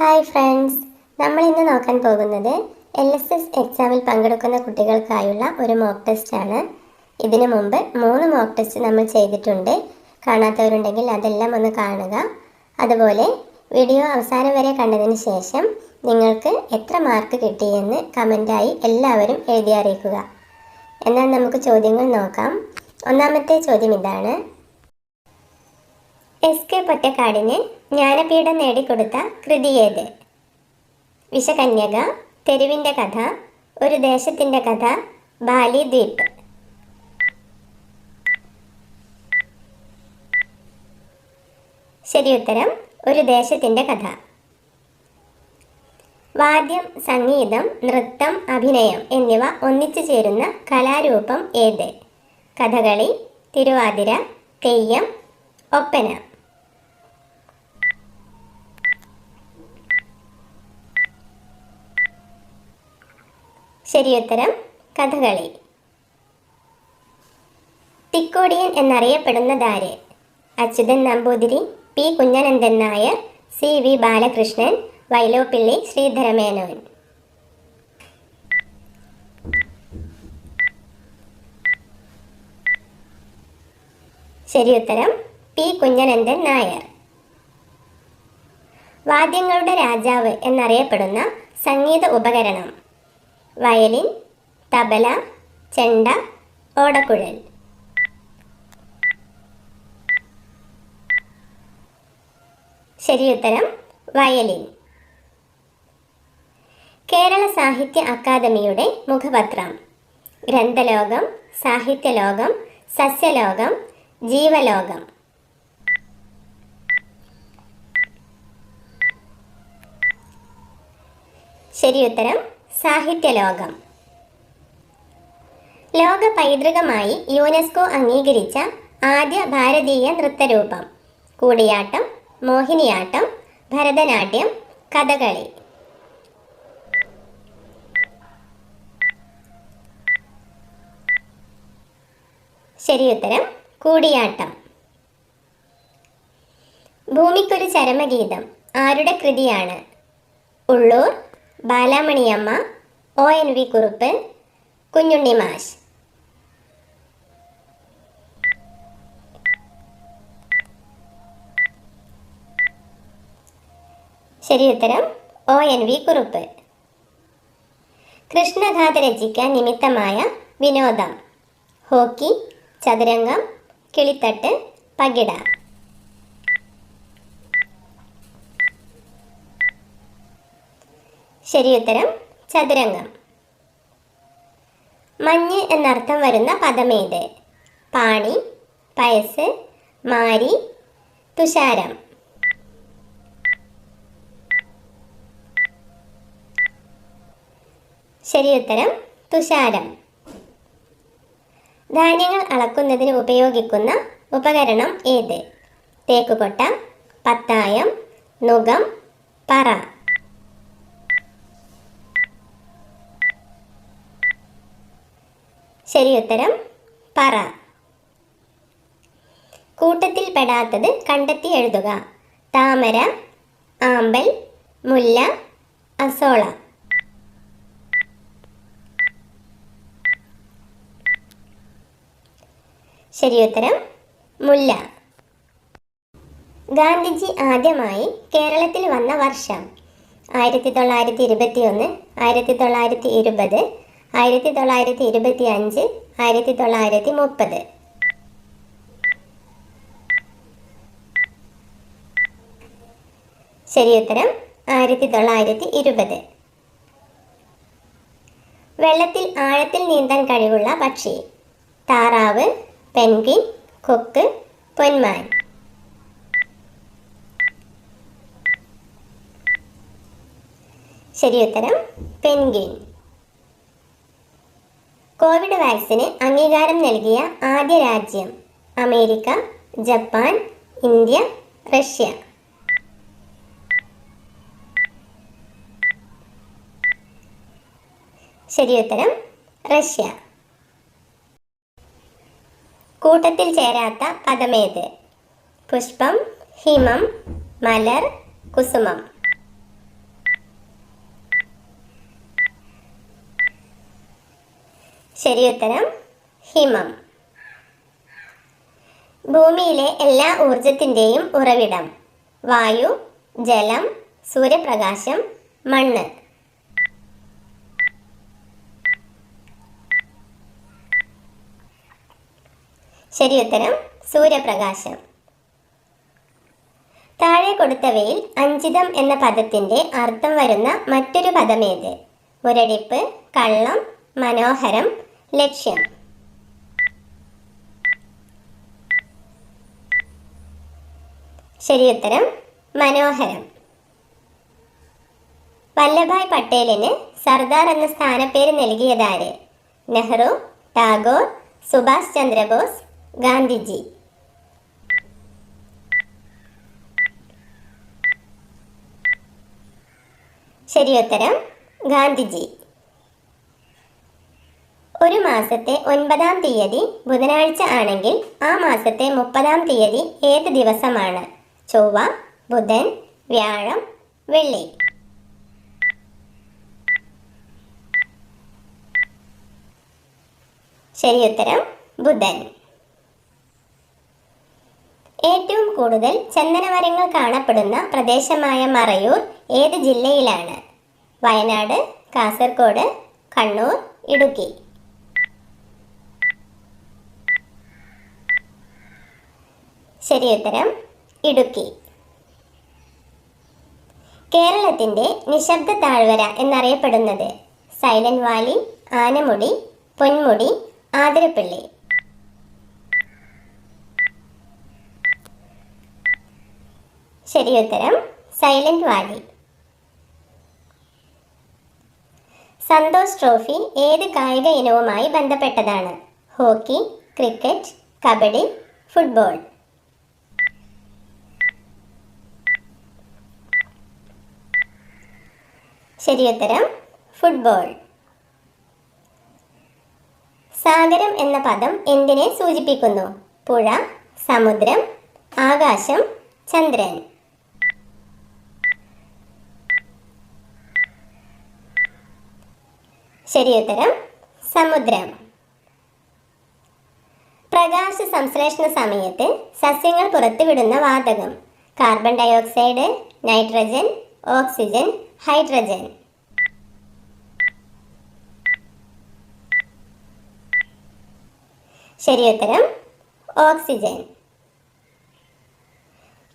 Hi friends. നമ്മൾ ഇന്ന് നോക്കാൻ പോകുന്നത് എൽ എസ് എസ് എക്സാമിൽ പങ്കെടുക്കുന്ന കുട്ടികൾക്കായുള്ള ഒരു മോക്ക് ടെസ്റ്റ് ആണ്. ഇതിനു മുമ്പ് മൂന്ന് മോക്ക് ടെസ്റ്റ് നമ്മൾ ചെയ്തിട്ടുണ്ട്. കാണാത്തവരുണ്ടെങ്കിൽ അതെല്ലാം ഒന്ന് കാണുക. അതുപോലെ വീഡിയോ അവസാനം വരെ കണ്ടതിന് ശേഷം നിങ്ങൾക്ക് എത്ര മാർക്ക് കിട്ടിയെന്ന് കമന്റായി എല്ലാവരും എഴുതി അറിയിക്കുക. എന്നാൽ നമുക്ക് ചോദ്യങ്ങൾ നോക്കാം. ഒന്നാമത്തെ ചോദ്യം ഇതാണ്. എസ് കെ പൊറ്റക്കാടിന് ജ്ഞാനപീഠം നേടിക്കൊടുത്ത കൃതി ഏത്? വിഷകന്യക തെരുവിന്റെ കഥ ഒരു ദേശത്തിന്റെ കഥ ബാലി ദ്വീപ്. ശരി ഉത്തരം ഒരു ദേശത്തിന്റെ കഥ. വാദ്യം സംഗീതം നൃത്തം അഭിനയം എന്നിവ ഒന്നിച്ചു ചേരുന്ന കലാരൂപം ഏത്? കഥകളി തിരുവാതിര തെയ്യം ഒപ്പന. ശരിയുത്തരം Kathakali. Thikkodiyan എന്നറിയപ്പെടുന്നതാര്? Achuthan Namboothiri P. Kunhanandan Nair C. V. Balakrishnan Vyloppilli Sreedhara Menon. ശരിയുത്തരം പി. കുഞ്ഞനന്ദൻ നായർ. വാദ്യങ്ങളുടെ രാജാവ് എന്നറിയപ്പെടുന്ന സംഗീത ഉപകരണം. വയലിൻ തബല ചെണ്ട ഓടക്കുഴൽ. ശരിയുത്തരം വയലിൻ. കേരള സാഹിത്യ അക്കാദമിയുടെ മുഖപത്രം. ഗ്രന്ഥലോകം സാഹിത്യലോകം സസ്യലോകം ജീവലോകം. ശരിയുത്തരം സാഹിത്യലോകം. ലോക പൈതൃകമായി യുനെസ്കോ അംഗീകരിച്ച ആദ്യ ഭാരതീയ നൃത്തരൂപം. കൂടിയാട്ടം മോഹിനിയാട്ടം ഭരതനാട്യം കഥകളി. ശരിയുത്തരം കൂടിയാട്ടം. ഭൂമിക്കൊരു ചരമഗീതം. ആരുടെ കൃതിയാണ്? Ulloor Balamaniamma O N V Kurup Kunjunni മാഷ്. ശരി ഉത്തരം O N V Kurup Krishnagatha രചിക്കാൻ നിമിത്തമായ വിനോദം. ഹോക്കി ചതുരംഗം കിളിത്തട്ട് പകിട. ശരിയുത്തരം ചതുരംഗം. മഞ്ഞ് എന്നർത്ഥം വരുന്ന പദമേത് പാണി പയസ് മാരി തുഷാരം. ശരിയുത്തരം തുഷാരം. ധാന്യങ്ങൾ അളക്കുന്നതിന് ഉപയോഗിക്കുന്ന ഉപകരണം ഏത്? തേക്കുകൊട്ട പത്തായം നുകം പറ. ശരിയുത്തരം പറ. കൂട്ടത്തിൽ പെടാത്തത് കണ്ടെത്തി എഴുതുക. താമര ആമ്പൽ മുല്ല അസോള. ശരി ഉത്തരം മുല്ല. ഗാന്ധിജി ആദ്യമായി കേരളത്തിൽ വന്ന വർഷം ആയിരത്തി തൊള്ളായിരത്തി ഇരുപത്തി ഒന്ന് ആയിരത്തി തൊള്ളായിരത്തി ഇരുപത് ആയിരത്തി തൊള്ളായിരത്തി ഇരുപത്തി അഞ്ച് ആയിരത്തി തൊള്ളായിരത്തി മുപ്പത് ശരിയുത്തരം ആയിരത്തി തൊള്ളായിരത്തി ഇരുപത് വെള്ളത്തിൽ ആഴത്തിൽ നീന്താൻ കഴിവുള്ള പക്ഷി. താറാവ് പെൻഗിൻ കൊക്ക് പൊന്മാൻ. ശരിയുത്തരം പെൻഗിൻ കോവിഡ് വാക്സിന് അംഗീകാരം നൽകിയ ആദ്യ രാജ്യം അമേരിക്ക ജപ്പാൻ ഇന്ത്യ റഷ്യ. ശരിയുത്തരം റഷ്യ. കൂട്ടത്തിൽ ചേരാത്ത പദമേത്? പുഷ്പം ഹിമം മലർ കുസുമം. ശരിയുത്തരം ഹിമം. ഭൂമിയിലെ എല്ലാ ഊർജത്തിന്റെയും ഉറവിടം വായു ജലം സൂര്യപ്രകാശം മണ്ണ്. ശരിയുത്തരം സൂര്യപ്രകാശം. താഴെ കൊടുത്തവയിൽ അഞ്ചിതം എന്ന പദത്തിന്റെ അർത്ഥം വരുന്ന മറ്റൊരു പദമേത്? മുരടിപ്പ് കള്ളം മനോഹരം ലക്ഷ്യം. ശരിയുത്തരം മനോഹരം. വല്ലഭായ് പട്ടേലിന് സർദാർ എന്ന സ്ഥാനപ്പേര് നൽകിയതാര്? നെഹ്റു ടാഗോർ സുഭാഷ് ചന്ദ്രബോസ് ഗാന്ധിജി. ശരിയുത്തരം ഗാന്ധിജി. ഒരു മാസത്തെ ഒൻപതാം തീയതി ബുധനാഴ്ച ആണെങ്കിൽ ആ മാസത്തെ മുപ്പതാം തീയതി ഏത് ദിവസമാണ്? ചൊവ്വ ബുധൻ വ്യാഴം വെള്ളി. ശരിയുത്തരം ബുധൻ. ഏറ്റവും കൂടുതൽ ചന്ദനമരങ്ങൾ കാണപ്പെടുന്ന പ്രദേശമായ മറയൂർ ഏത് ജില്ലയിലാണ്? വയനാട് കാസർഗോഡ് കണ്ണൂർ ഇടുക്കി. ശരിയുത്തരം ഇടുക്കി. കേരളത്തിന്റെ നിശബ്ദ താഴ്വര എന്നറിയപ്പെടുന്നത് സൈലന്റ് വാലി ആനമുടി പൊന്മുടി ആതിരപ്പള്ളി. ശരിയുത്തരം സൈലന്റ് വാലി. സന്തോഷ് ട്രോഫി ഏത് കായിക ഇനവുമായി ബന്ധപ്പെട്ടതാണ്? Hockey cricket kabaddi football. ശരിയുത്തരം ഫുട്ബോൾ. സാഗരം എന്ന പദം എന്തിനെ സൂചിപ്പിക്കുന്നു? പുഴ സമുദ്രം ആകാശം ചന്ദ്രൻ. ശരിയുത്തരം സമുദ്രം. പ്രകാശ സംശ്ലേഷണ സമയത്ത് സസ്യങ്ങൾ പുറത്തുവിടുന്ന വാതകം. Carbon dioxide nitrogen oxygen hydrogen. ശരി ഉത്തരം ഓക്സിജൻ.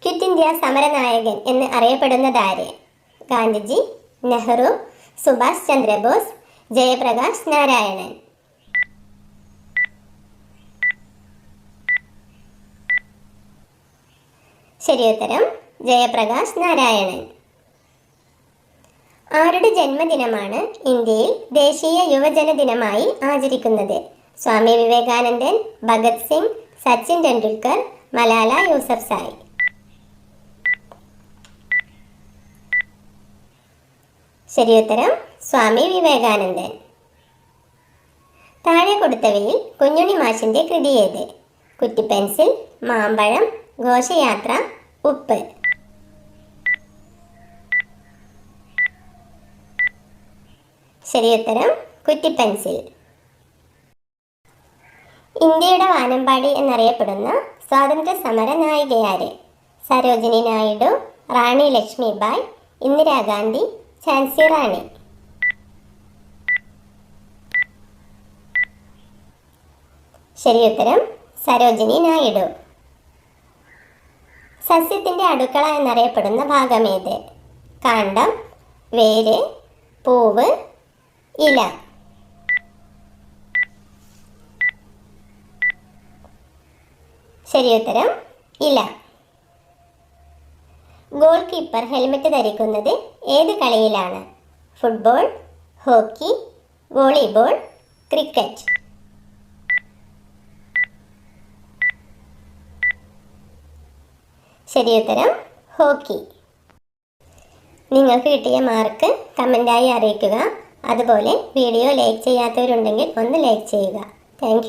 ക്വിറ്റ് ഇന്ത്യ സമരനായകൻ എന്ന് അറിയപ്പെടുന്നതാര് ഗാന്ധിജി നെഹ്റു സുഭാഷ് ചന്ദ്രബോസ് ജയപ്രകാശ് നാരായണൻ. ശരിയുത്തരം ജയപ്രകാശ് നാരായണൻ. ആരുടെ ജന്മദിനമാണ് ഇന്ത്യയിൽ ദേശീയ യുവജന ദിനമായി ആചരിക്കുന്നത്? സ്വാമി വിവേകാനന്ദൻ ഭഗത് സിംഗ് സച്ചിൻ ടെണ്ടുൽക്കർ മലാല യൂസഫ് സായി. ശരിയുത്തരം സ്വാമി വിവേകാനന്ദൻ. താഴെ കൊടുത്തവയിൽ കുഞ്ഞുണ്ണി മാഷിന്റെ കൃതി ഏത് കുറ്റിപ്പെൻസിൽ മാമ്പഴം ഘോഷയാത്ര ഉപ്പ്. ശരിയുത്തരം കുറ്റിപ്പെൻസിൽ ഇന്ത്യയുടെ വാനമ്പാടി എന്നറിയപ്പെടുന്ന സ്വാതന്ത്ര്യ സമര നായികയാര് സരോജിനി നായിഡു റാണി ലക്ഷ്മിബായ് ഇന്ദിരാഗാന്ധി ഝാൻസി റാണി. ശരിയുത്തരം സരോജിനി നായിഡു. സസ്യത്തിന്റെ അടുക്കള എന്നറിയപ്പെടുന്ന ഭാഗമേത് കാണ്ഡം വേര് പൂവ് ഇല. ഉത്തരം ഇല. ഗോൾ കീപ്പർ ഹെൽമെറ്റ് ധരിക്കുന്നത് ഏത് കളിയിലാണ്? ഫുട്ബോൾ ഹോക്കി വോളിബോൾ ക്രിക്കറ്റ് ഉത്തരം ഹോക്കി നിങ്ങൾക്ക് കിട്ടിയ മാർക്ക് കമന്റായി അറിയിക്കുക. അതുപോലെ വീഡിയോ ലൈക്ക് ചെയ്യാത്തവരുണ്ടെങ്കിൽ ഒന്ന് ലൈക്ക് ചെയ്യുക. താങ്ക്